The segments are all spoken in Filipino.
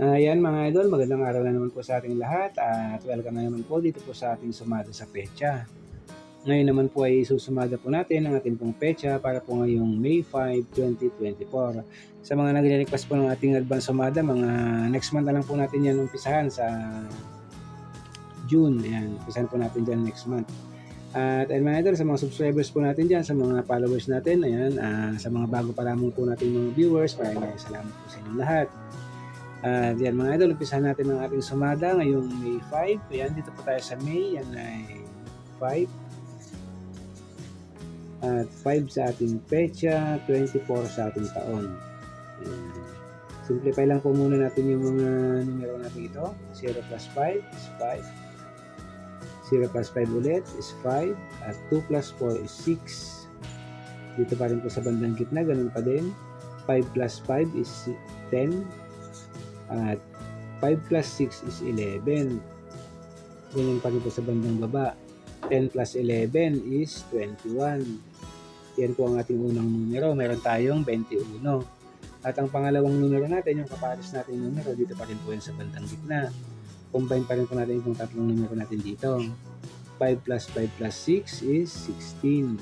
Ayan mga idol, magandang araw na naman po sa ating lahat at welcome na naman po dito po sa ating sumada sa pecha. Ngayon naman po ay susumada po natin ang ating pong pecha para po ngayong May 5, 2024. Sa mga nagre-request po ng ating advance sumada, mga next month na lang po natin yan umpisahan sa June. Ayan, umpisahan po natin dyan next month. At ayun mga idol, sa mga subscribers po natin dyan, sa mga followers natin, ayan, ah, sa mga bago pa lamang po natin mga viewers, maraming salamat po sa inyong lahat. At yan mga idol, umpisahan natin ang ating sumada ngayong May 5. Ayan, dito po tayo sa May. Yan ay 5. At 5 sa ating pecha, 24 sa ating taon. Ayan. Simplify lang po muna natin yung mga numero natin ito. 0 plus 5 is 5. 0 plus 5 ulit is 5. At 2 plus 4 is 6. Dito pa rin po sa bandang gitna, ganun pa din. 5 plus 5 is 10. At 5 plus 6 is 11. Ganyan pa rin po sa bandang baba. 10 plus 11 is 21. Yan po ang ating unang numero. Meron tayong 21. At ang pangalawang numero natin, yung kapares natin numero, dito pa rin po yan sa bandang gitna. Combine pa rin po natin itong tatlong numero natin dito. 5 plus 5 plus 6 is 16.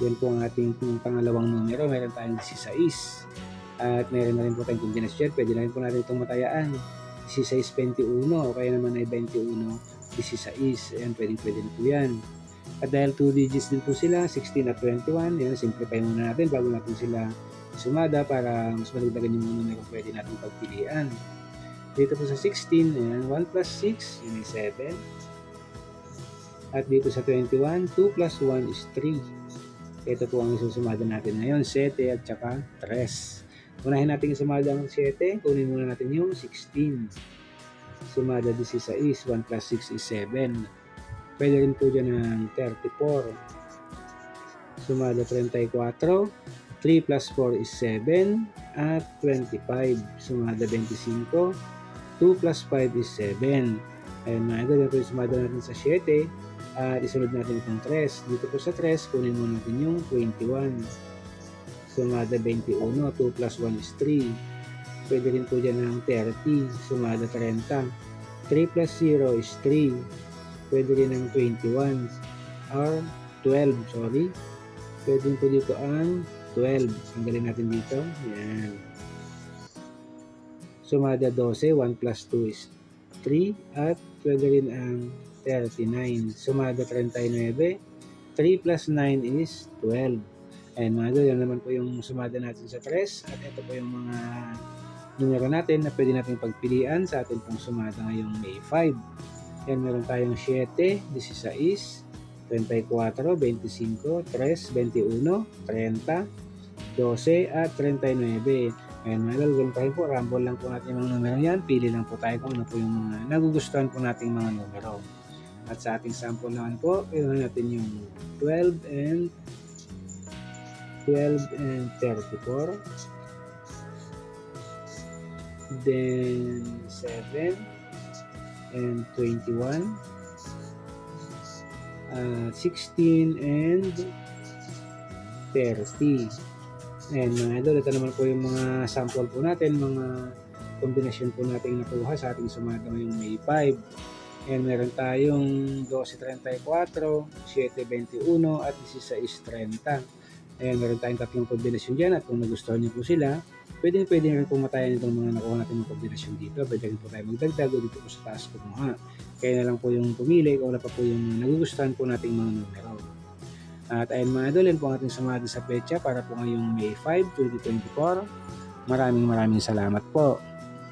Yan po ang ating pangalawang numero. Meron tayong 16. At meron na rin po tayong kombinasyon. Pwede na rin po natin itong matayaan. 16-21 o kaya naman ay 21-16. Ayan, pwede pwede na po yan. At dahil 2 digits din po sila, 16 at 21, yan, simplify muna natin bago natin sila sumada para mas malagdagan yung mga numero pwede natin pagpilian. Dito po sa 16, ayan, 1 plus 6, yun ay 7. At dito sa 21, 2 plus 1 is 3. Ito po ang isusumada natin ngayon, 7 at saka 3. Unahin natin sumada ng 7, kunin muna natin yung 16. Sumada 16, 1 plus 6 is 7. Pwede rin po dyan ng 34. Sumada 34. 3 plus 4 is 7. At 25. Sumada 25. 2 plus 5 is 7. Ayun mga idol, ito yung sumada natin sa 7. At isunod natin itong 3. Dito po sa 3, kunin mo natin yung 21. Sumada 21. 2 plus 1 is 3. Pwede rin po dyan ng 30. Sumada 30. 3 plus 0 is 3 pwede rin ng 21 or 12, sorry. Pwede rin po dito ang 12. Tanggalin natin dito. Yan. Sumada 12, 1 plus 2 is 3 at pwede rin ang 39. Sumada 39, 3 plus 9 is 12. Ayan mga idol, yan naman po yung sumada natin sa 3 at ito po yung mga numero natin na pwede natin pagpilian sa ating pong sumada ngayong May 5. Yan, meron tayong 7, 16, 24, 25, 3, 21, 30, 12, at 39. Ayan, mga lalagyan pa rin po. Rumble lang po natin yung mga numero yan. Pili lang po tayo kung ano po yung mga nagugustuhan po nating mga numero. At sa ating sample naman po, pinuha natin yung 12 and 12 and 34. Then 7 and 21 uh, 16 and 30 and mga idol ito naman po yung mga sample po natin mga kombinasyon po natin nakuha sa ating sumada ngayong May 5 and meron tayong 12.34 7.21 at 16.30 ayan meron tayong tatlong kombinasyon dyan at kung nagustuhan niyo po sila pwede pwede rin pumatayan itong mga nakuha natin ng kombinasyon dito. Pwede rin po tayo magdagdag o dito po sa taas kumuha. Kaya na lang po yung pumili kung wala pa po yung nagugustuhan po nating mga numero. At ayun mga idol, yan po ang ating sumada sa pecha para po ngayong May 5, 2024. Maraming maraming salamat po.